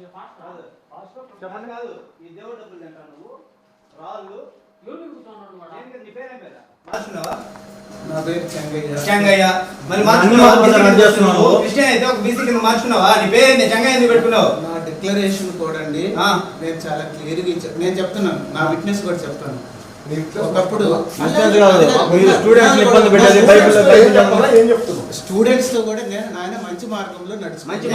చెప్పండి. కాదు ఈ దేవుడు డబ్బులు తింటావు నువ్వు. రాళ్ళు. నీ పేరేం పేరా? మార్చుకున్నావా నా పేరు చెంగయ్య. చెంగయ్య. మరి అన్ని మార్చుకున్నావా మార్చుకున్నా, రద్దు చేస్తున్నావు. క్రిస్టియన్ అయితే ఒక బీసీ కింద మార్చుకున్నావా నీ పేరేంది చెంగయ్య ఎందుకు పెట్టుకున్నావు? నా డిక్లరేషన్ కూడా అండి. ఆ. నేను చాలా క్లియర్గా నేను చెప్తున్నాను. నా విట్నెస్ కూడా చెప్తాను. ఒకప్పుడు మీరు స్టూడెంట్స్ ఇబ్బంది బైబిల్తో కూడా నేను ఆయన మంచి మార్గంలో నడుచు మంచి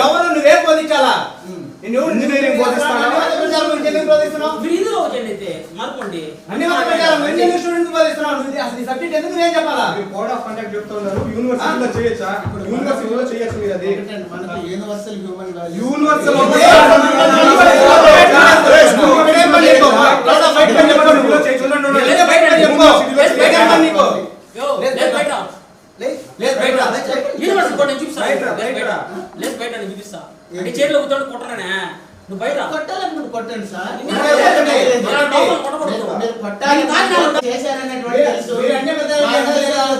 ఎవరు నువ్వేం బోధించాలా యూనివర్సల్ నువ్వు. లేదా బయట. కొట్టాలనుకుంటే కొట్టండి సార్.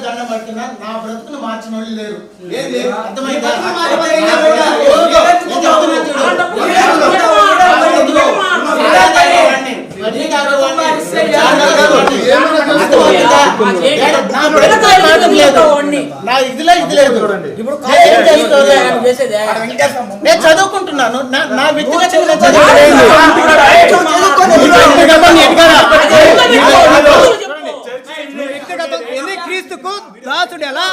దండం పడుతున్నా నా బ్రతుకును మార్చిన వాళ్ళు లేరు. ఏంది? అర్థమైందా? నా ఇదిలో ఇది లేదు. నేను చదువుకుంటున్నాను. నా వ్యక్తిగతం క్రీస్తుకు దాసుడు ఎలా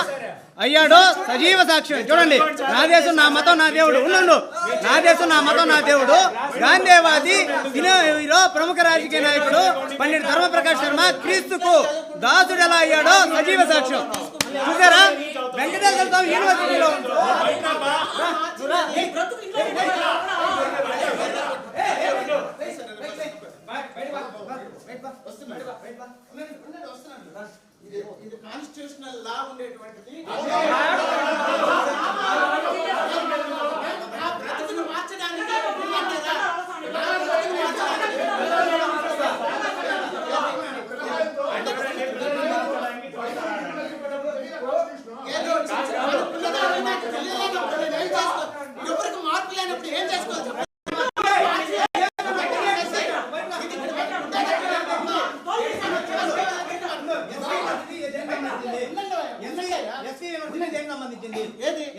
అయ్యాడో సజీవ సాక్ష్యం. చూడండి. నా దేశం నా మతం నా దేవుడు. ఉండు నా దేశం నా మతం నా దేవుడు. గాంధీవాది ప్రముఖ రాజకీయ నాయకుడు పండిట్ ధర్మప్రకాష్ శర్మ క్రీస్తుకు దాసుడు ఎలా అయ్యాడో సజీవ సాక్ష్యం. చూసారా? వెంకటేశ్వర స్వామి యూనివర్సిటీలో. ఇది కాన్స్టిట్యూషనల్ లా ఉండేటువంటిది.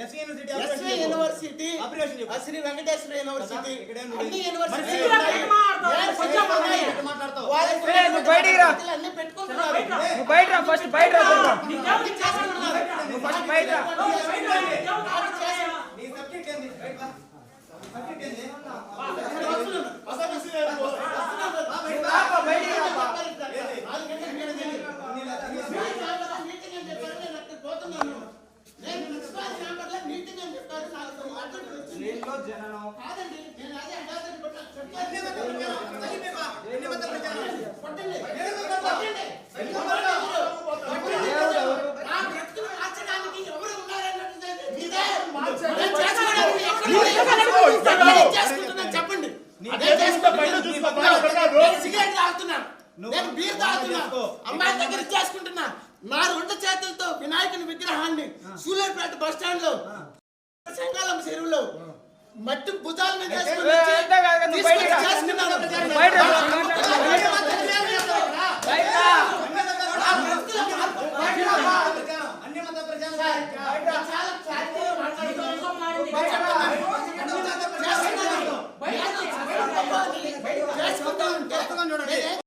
ఎస్వి యూనివర్సిటీ ఆపరేషన్ చెప్పు. శ్రీ వెంకటేశ్వర యూనివర్సిటీ. అన్ని యూనివర్సిటీ. అన్ని పెట్టుకుంటున్నారు బయట ఫస్ట్ బయట ఫస్ట్ బయట. నీ సబ్జెక్ట్ ఏంది. సబ్జెక్ట్ ఏంది? దీంట్లో జననం కాదండి, నేను అదే అడ్డాదని చెప్పాను. ఎన్ని మత ప్రచారం? కలిపి బా. ఎన్ని మత ప్రచారం? కొట్టండి. ఎన్ని మత కొట్టండి. కొట్టండి. నా బ్రతుకును మార్చడానికి ఎవరు ఉన్నారన్నది మీదే. నేను చేసుకోవడానికి ఎక్కడ లేదు. నేను చేసుకుంటున్నాను, చెప్పండి నేను చేసుకుంటున్నాను. నేను సిగరెట్ తాగుతున్నాను నేను బీర్ తాగుతున్నా అమ్మాయి దగ్గర చేసుకుంటున్నా నా రెండు చేతులతో వినాయకుని విగ్రహాన్ని సూలూరుపేట బస్ స్టాండ్లో సంగాలం చెరువులో మట్టి భుజాల మీద